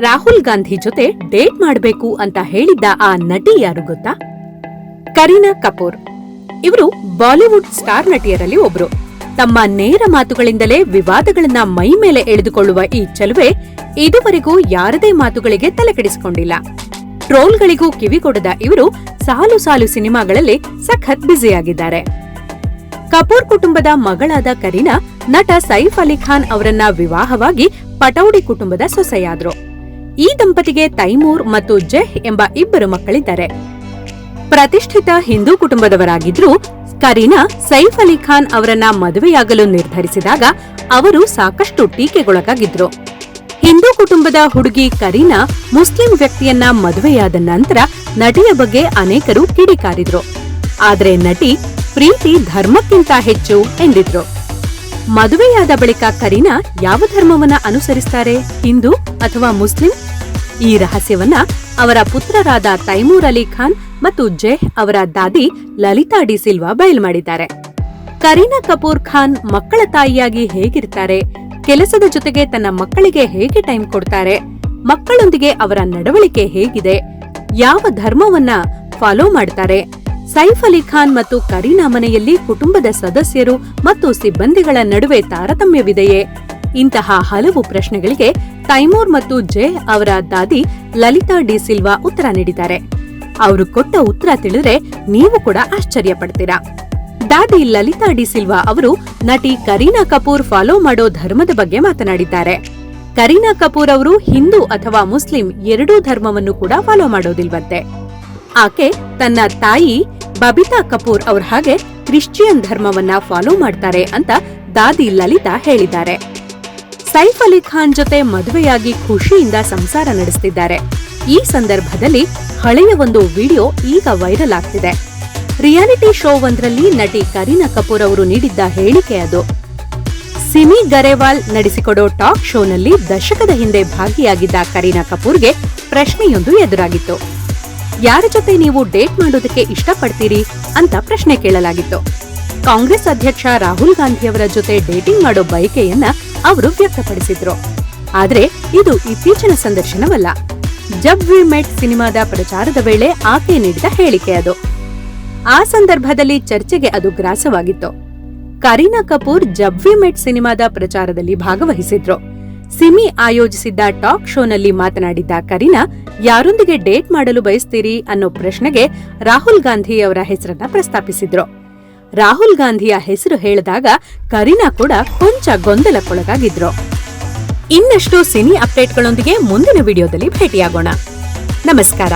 ರಾಹುಲ್ ಗಾಂಧಿ ಜೊತೆ ಡೇಟ್ ಮಾಡಬೇಕು ಅಂತ ಹೇಳಿದ್ದ ಆ ನಟಿ ಯಾರು ಗೊತ್ತಾ? ಕರೀನಾ ಕಪೂರ್. ಇವರು ಬಾಲಿವುಡ್ ಸ್ಟಾರ್ ನಟಿಯರಲ್ಲಿ ಒಬ್ರು. ತಮ್ಮ ನೇರ ಮಾತುಗಳಿಂದಲೇ ವಿವಾದಗಳನ್ನ ಮೈ ಮೇಲೆ ಎಳೆದುಕೊಳ್ಳುವ ಈ ಚಲುವೆ ಇದುವರೆಗೂ ಯಾರದೇ ಮಾತುಗಳಿಗೆ ತಲೆಕೆಡಿಸಿಕೊಂಡಿಲ್ಲ ಟ್ರೋಲ್ಗಳಿಗೂ ಕಿವಿಗೊಡದ ಇವರು ಸಾಲು ಸಾಲು ಸಿನಿಮಾಗಳಲ್ಲಿ ಸಖತ್ ಬ್ಯುಸಿಯಾಗಿದ್ದಾರೆ. ಕಪೂರ್ ಕುಟುಂಬದ ಮಗಳಾದ ಕರೀನಾ ನಟ ಸೈಫ್ ಅಲಿ ಖಾನ್ ಅವರನ್ನ ವಿವಾಹವಾಗಿ ಪಟೌಡಿ ಕುಟುಂಬದ ಸೊಸೆಯಾದ್ರು. ಈ ದಂಪತಿಗೆ ತೈಮೂರ್ ಮತ್ತು ಜೆಹ್ ಎಂಬ ಇಬ್ಬರು ಮಕ್ಕಳಿದ್ದಾರೆ. ಪ್ರತಿಷ್ಠಿತ ಹಿಂದೂ ಕುಟುಂಬದವರಾಗಿದ್ರೂ ಕರೀನಾ ಸೈಫ್ ಅಲಿ ಖಾನ್ ಅವರನ್ನ ಮದುವೆಯಾಗಲು ನಿರ್ಧರಿಸಿದಾಗ ಅವರು ಸಾಕಷ್ಟು ಟೀಕೆಗೊಳಗಾಗಿದ್ರು. ಹಿಂದೂ ಕುಟುಂಬದ ಹುಡುಗಿ ಕರೀನಾ ಮುಸ್ಲಿಂ ವ್ಯಕ್ತಿಯನ್ನ ಮದುವೆಯಾದ ನಂತರ ನಟಿಯ ಬಗ್ಗೆ ಅನೇಕರು ಕಿಡಿಕಾರಿದ್ರು. ಆದರೆ ನಟಿ ಪ್ರೀತಿ ಧರ್ಮಕ್ಕಿಂತ ಹೆಚ್ಚು ಎಂದಿದ್ರು. ಮದುವೆಯಾದ ಬಳಿಕ ಕರೀನಾ ಯಾವ ಧರ್ಮವನ್ನ ಅನುಸರಿಸ್ತಾರೆ? ಹಿಂದೂ ಅಥವಾ ಮುಸ್ಲಿಂ? ಈ ರಹಸ್ಯವನ್ನ ಅವರ ಪುತ್ರರಾದ ತೈಮೂರ್ ಅಲಿ ಖಾನ್ ಮತ್ತು ಜೆಹ್ ಅವರ ದಾದಿ ಲಲಿತಾ ಡಿ ಸಿಲ್ವಾ ಬಯಲು ಮಾಡಿದ್ದಾರೆ. ಕರೀನಾ ಕಪೂರ್ ಖಾನ್ ಮಕ್ಕಳ ತಾಯಿಯಾಗಿ ಹೇಗಿರ್ತಾರೆ? ಕೆಲಸದ ಜೊತೆಗೆ ತನ್ನ ಮಕ್ಕಳಿಗೆ ಹೇಗೆ ಟೈಮ್ ಕೊಡ್ತಾರೆ? ಮಕ್ಕಳೊಂದಿಗೆ ಅವರ ನಡವಳಿಕೆ ಹೇಗಿದೆ? ಯಾವ ಧರ್ಮವನ್ನ ಫಾಲೋ ಮಾಡ್ತಾರೆ? ಸೈಫ್ ಅಲಿ ಖಾನ್ ಮತ್ತು ಕರೀನಾ ಮನೆಯಲ್ಲಿ ಕುಟುಂಬದ ಸದಸ್ಯರು ಮತ್ತು ಸಿಬ್ಬಂದಿಗಳ ನಡುವೆ ತಾರತಮ್ಯವಿದೆಯೇ? ಇಂತಹ ಹಲವು ಪ್ರಶ್ನೆಗಳಿಗೆ ತೈಮೂರ್ ಮತ್ತು ಜೆ ಅವರ ದಾದಿ ಲಲಿತಾ ಡಿ ಸಿಲ್ವಾ ಉತ್ತರ ನೀಡಿದ್ದಾರೆ. ಅವರು ಕೊಟ್ಟ ಉತ್ತರ ತಿಳಿದ್ರೆ ನೀವು ಕೂಡ ಆಶ್ಚರ್ಯ ಪಡ್ತೀರಾ ದಾದಿ ಲಲಿತಾ ಡಿ ಸಿಲ್ವಾ ಅವರು ನಟಿ ಕರೀನಾ ಕಪೂರ್ ಫಾಲೋ ಮಾಡೋ ಧರ್ಮದ ಬಗ್ಗೆ ಮಾತನಾಡಿದ್ದಾರೆ. ಕರೀನಾ ಕಪೂರ್ ಅವರು ಹಿಂದೂ ಅಥವಾ ಮುಸ್ಲಿಂ ಎರಡೂ ಧರ್ಮವನ್ನು ಕೂಡ ಫಾಲೋ ಮಾಡೋದಿಲ್ವಂತೆ. ಆಕೆ ತನ್ನ ತಾಯಿ ಬಬಿತಾ ಕಪೂರ್ ಅವ್ರ ಹಾಗೆ ಕ್ರಿಶ್ಚಿಯನ್ ಧರ್ಮವನ್ನ ಫಾಲೋ ಮಾಡ್ತಾರೆ ಅಂತ ದಾದಿ ಲಲಿತಾ ಹೇಳಿದ್ದಾರೆ. ಸೈಫ್ ಅಲಿ ಖಾನ್ ಜೊತೆ ಮದುವೆಯಾಗಿ ಖುಷಿಯಿಂದ ಸಂಸಾರ ನಡೆಸುತ್ತಿದ್ದಾರೆ ಈ ಸಂದರ್ಭದಲ್ಲಿ ಹಳೆಯ ಒಂದು ವಿಡಿಯೋ ಈಗ ವೈರಲ್ ಆಗ್ತಿದೆ. ರಿಯಾಲಿಟಿ ಶೋ ಒಂದರಲ್ಲಿ ನಟಿ ಕರೀನಾ ಕಪೂರ್ ಅವರು ನೀಡಿದ್ದ ಹೇಳಿಕೆ ಅದು. ಸಿಮಿ ಗರೇವಾಲ್ ನಡೆಸಿಕೊಡೋ ಟಾಕ್ ಶೋನಲ್ಲಿ ದಶಕದ ಹಿಂದೆ ಭಾಗಿಯಾಗಿದ್ದ ಕರೀನಾ ಕಪೂರ್ಗೆ ಪ್ರಶ್ನೆಯೊಂದು ಎದುರಾಗಿತ್ತು. ಯಾರ ಜೊತೆ ನೀವು ಡೇಟ್ ಮಾಡೋದಕ್ಕೆ ಇಷ್ಟಪಡ್ತೀರಿ ಅಂತ ಪ್ರಶ್ನೆ ಕೇಳಲಾಗಿತ್ತು. ಕಾಂಗ್ರೆಸ್ ಅಧ್ಯಕ್ಷ ರಾಹುಲ್ ಗಾಂಧಿಯವರ ಜೊತೆ ಡೇಟಿಂಗ್ ಮಾಡೋ ಬಯಕೆಯನ್ನ ಅವರು ವ್ಯಕ್ತಪಡಿಸಿದ್ರು. ಆದ್ರೆ ಇದು ಇತ್ತೀಚಿನ ಸಂದರ್ಶನವಲ್ಲ. ಜಬ್ ವಿ ಮೆಟ್ ಸಿನಿಮಾದ ಪ್ರಚಾರದ ವೇಳೆ ಆಕೆ ನೀಡಿದ ಹೇಳಿಕೆ ಅದು. ಆ ಸಂದರ್ಭದಲ್ಲಿ ಚರ್ಚೆಗೆ ಅದು ಗ್ರಾಸವಾಗಿತ್ತು. ಕರೀನಾ ಕಪೂರ್ ಜಬ್ ವಿ ಮೆಟ್ ಸಿನಿಮಾದ ಪ್ರಚಾರದಲ್ಲಿ ಭಾಗವಹಿಸಿದ್ರು. ಸಿಮಿ ಆಯೋಜಿಸಿದ್ದ ಟಾಕ್ ಶೋನಲ್ಲಿ ಮಾತನಾಡಿದ್ದ ಕರೀನಾ, ಯಾರೊಂದಿಗೆ ಡೇಟ್ ಮಾಡಲು ಬಯಸ್ತೀರಿ ಅನ್ನೋ ಪ್ರಶ್ನೆಗೆ ರಾಹುಲ್ ಗಾಂಧಿ ಅವರ ಹೆಸರನ್ನ ಪ್ರಸ್ತಾಪಿಸಿದ್ರು. ರಾಹುಲ್ ಗಾಂಧಿಯ ಹೆಸರು ಹೇಳಿದಾಗ ಕರೀನಾ ಕೂಡ ಕೊಂಚ ಗೊಂದಲಕ್ಕೊಳಗಾಗಿದ್ರು. ಇನ್ನಷ್ಟು ಸಿನಿ ಅಪ್ಡೇಟ್ಗಳೊಂದಿಗೆ ಮುಂದಿನ ವಿಡಿಯೋದಲ್ಲಿ ಭೇಟಿಯಾಗೋಣ. ನಮಸ್ಕಾರ.